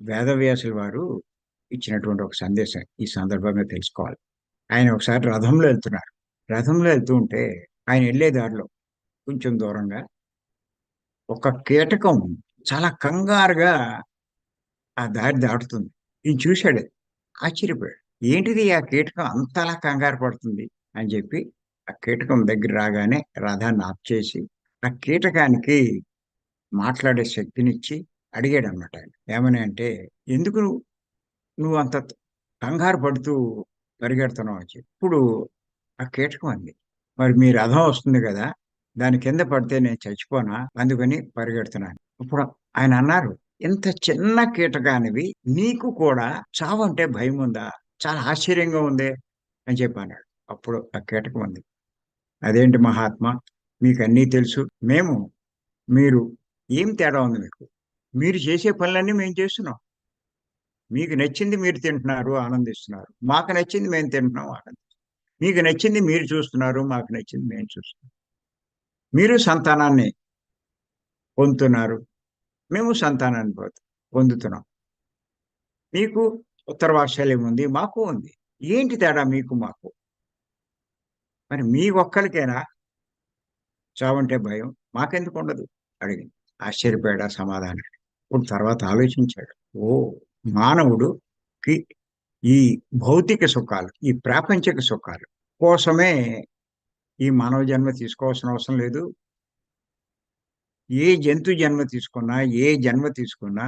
వేదవ్యాసుల వారు ఇచ్చినటువంటి ఒక సందేశం ఈ సందర్భంగా తెలుసుకోవాలి. ఆయన ఒకసారి రథంలో వెళ్తున్నారు. రథంలో వెళ్తూ ఉంటే ఆయన వెళ్ళే దారిలో కొంచెం దూరంగా ఒక కీటకం చాలా కంగారుగా ఆ దారి దాటుతుంది. ఈయన చూశాడు ఆశ్చర్యపోయాడు. ఏంటిది ఆ కీటకం? అంతలా కంగారు పడుతుంది అని చెప్పి ఆ కీటకం దగ్గర రాగానే రథాన్ని ఆప్ చేసి ఆ కీటకానికి మాట్లాడే శక్తినిచ్చి అడిగాడు అనమాట ఆయన. ఏమని అంటే ఎందుకు నువ్వు- నువ్వు అంత కంగారు పడుతూ పరిగెడుతున్నావు? అని ఇప్పుడు ఆ కీటకం అంది. మరి మీ రథం వస్తుంది కదా దాని కింద పడితే నేను చచ్చిపోనా? అందుకని పరిగెడుతున్నాను. ఇప్పుడు ఆయన అన్నారు ఇంత చిన్న కీటకానివి నీకు కూడా చావు అంటే భయం ఉందా చాలా ఆశ్చర్యంగా ఉంది అని చెప్పి అన్నాడు. అప్పుడు ఆ కీటకం ఉంది అదేంటి మహాత్మా మీకు అన్నీ తెలుసు. మేము మీరు ఏం తేడా ఉంది మీకు? మీరు చేసే పనులన్నీ మేము చేస్తున్నాం. మీకు నచ్చింది మీరు తింటున్నారు ఆనందిస్తున్నారు. మాకు నచ్చింది మేము తింటున్నాం ఆనందిస్తున్నాం. మీకు నచ్చింది మీరు చూస్తున్నారు మాకు నచ్చింది మేము చూస్తున్నాం. మీరు సంతానాన్ని పొందుతున్నారు. మేము సంతానాన్ని పొందుతున్నాం. మీకు ఉత్తర వాత్సల్యం ఉంది మాకు ఉంది. ఏంటి తేడా మీకు మాకు? మరి మీ ఒక్కరికైనా చావంటే భయం. మాకెందుకు ఉండదు? అడిగింది. ఆశ్చర్యపోయాడా సమాధానం. ఇప్పుడు తర్వాత ఆలోచించాడు. ఓ మానవుడుకి ఈ భౌతిక సుఖాలు ఈ ప్రాపంచిక సుఖాలు కోసమే ఈ మానవ జన్మ తీసుకోవాల్సిన అవసరం లేదు. ఏ జంతు జన్మ తీసుకున్నా ఏ జన్మ తీసుకున్నా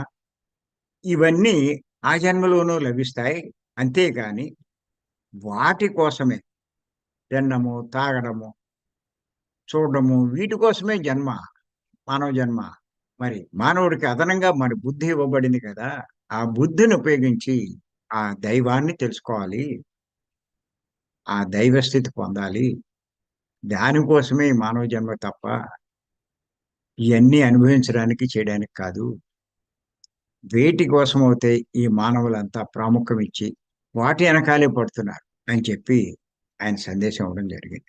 ఇవన్నీ ఆ జన్మలోనూ లభిస్తాయి. అంతేగాని వాటి కోసమే తినడము తాగడము చూడడము వీటి కోసమే జన్మ మానవ జన్మ. మరి మానవుడికి అదనంగా మరి బుద్ధి ఇవ్వబడింది కదా ఆ బుద్ధిని ఉపయోగించి ఆ దైవాన్ని తెలుసుకోవాలి. ఆ దైవ స్థితి పొందాలి. దానికోసమే మానవ జన్మ తప్ప ఇవన్నీ అనుభవించడానికి చేయడానికి కాదు. వేటి కోసం అయితే ఈ మానవులంతా ప్రాముఖ్యం ఇచ్చి వాటి వెనకాలే పడుతున్నారు అని చెప్పి ఆయన సందేశం ఇవ్వడం జరిగింది.